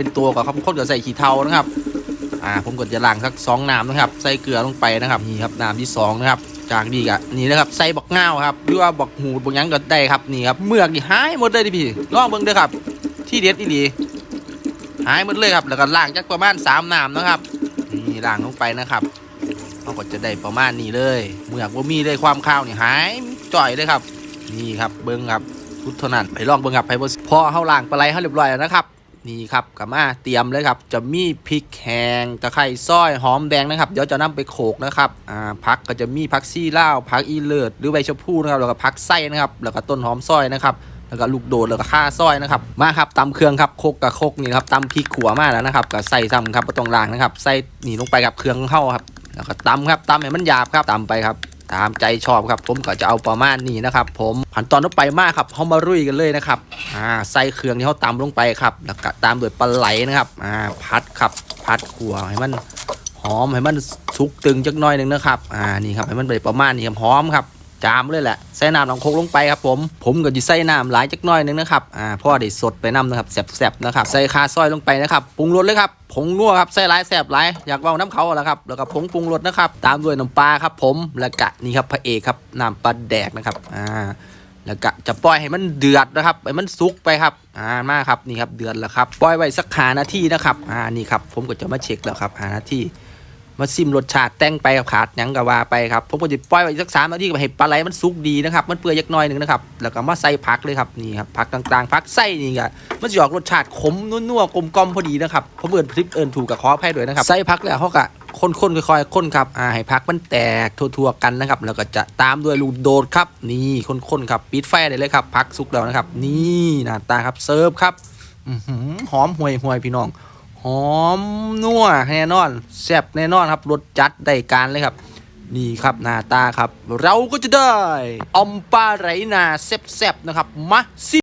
เป็นตัวกับข้าวข้นกับใส่ขี้เทานะครับอ่าผมก็จะล้างสักสองน้ำนะครับ ใส่เกลือลงไปนะครับนี่ครับน้ำที่สองนะครับจากดีกะนี่นะครับใส่บักเงาครับหรือว่าบักหูบักยังก็ได้ครับนี่ครับเมือกนี่หายหมดเลยดิพี่ลองเบิ่งเด้อครับ ที่เด็ดอีหลีหายหมดเลยครับ แล้วก็ล้างจักประมาณสามน้ำนะครับนี่ล้างลงไปนะครับเราก็จะได้ประมาณนี้เลยเมือกว่ามีเลยความข้าวนี่หายจ่อยเลยครับ นี่ครับเบิ้งครับพุทเท่านั้นไปลองเบิ้งครับไปบ่พอเฮาล้างปลาไหลเฮาเรียบร้อยแล้วนะครับ นี่ครับกลับมาเตรียมเลยครับ จะมีพริกแห้งตะไคร้ซอยหอมแดงนะครับ เดี๋ยวจะนำไปโขกนะครับอ่าผักก็จะมีผักซี่เล่าผักอีเลิศหรือใบชะพูนะครับแล้วก็ผักไส้นะครับแล้วก็ต้นหอมซอยนะครับแล้วก็ลูกโดดแล้วก็ข่าซอยนะครับมาครับตำเครื่องครับโคกกับโคกนี่ครับตำพริกขัวมาแล้วนะครับก็ใส่ซ้ำครับต้องล้างนะครับใส่นี่ลงไปกับเครื่องเข้าครับแล้วก็ตำครับตำให้มันหยาบครับตำไปครับ ตามใจชอบครับผมก็จะเอาประมาณนี้นะครับ ผมขั้นตอนต่อไปมากครับเขามารุ่ยกันเลยนะครับอ่าใส่เครื่องที่เขาตำลงไปครับ แล้วก็ตามด้วยปลาไหลนะครับอ่าพัดครับพัดขัวให้มันหอมให้มันสุกตึงจักหน่อยหนึ่งนะครับอ่านี่ครับให้มันไปประมาณนี้ครับหอมครับ จามเลยแหละใส่น้ำนองโคกลงไปครับผมผมก็จะใส่น้ำหลายจักน่อยนึงนะครับอ่าพ่อได้สดไปน้ำนะครับแซ่บๆนะครับใส่คาซอยลงไปนะครับปรุงรสเลยครับผงนัวครับใส่หลายแซ่บหลายอยากเว่าน้ำเขาแล้วครับแล้วก็ผงปรุงรสนะครับ ตามด้วยน้ำปลาครับผมแล้วก็นี่ครับพระเอกครับน้ำปลาแดกนะครับอ่าแล้วก็จะปล่อยให้มันเดือดนะครับให้มันสุกไปครับอ่ามาครับนี่ครับเดือดแล้วครับปล่อยไว้สักหานาทีนะครับอ่านี่ครับผมก็จะมาเช็คแล้วครับหานาที มาซิมรสชาติแต่งไปกับขาดหยังกับว่าไปครับผมก็จะปล่อยไว้สักสามนาทีกับเห็ดปลาไหลมันสุกดีนะครับ มันเปื่อยยักหน้อยหนึ่งนะครับ แล้วก็มาใส่ผักเลยครับนี่ครับผักต่างๆผักไส้นี่ก็มันจะออกรสชาติขมนัวๆกลมกลมพอดีนะครับผมเอิญพริกเอิญถูกกับขออภัยด้วยนะครับใส่ผักแล้วเขาก็คนๆค่อยๆคนครับอ่าให้ผักมันแตกทั่วๆกันนะครับ แล้วก็จะตามด้วยลูกโดดครับ นี่คนๆครับปิดไฟได้เลยครับผักสุกแล้วนะครับ นี่หน้าตาครับเซิร์ฟครับอื้อหือหอมห่วยๆพี่น้อง หอมนัวแน่นอนแซ่บแน่นอนครับรสจัดได้การเลยครับ นี่ครับหน้าตาครับ เราก็จะได้อมปลาไหลนาแซ่บๆนะครับมาซิ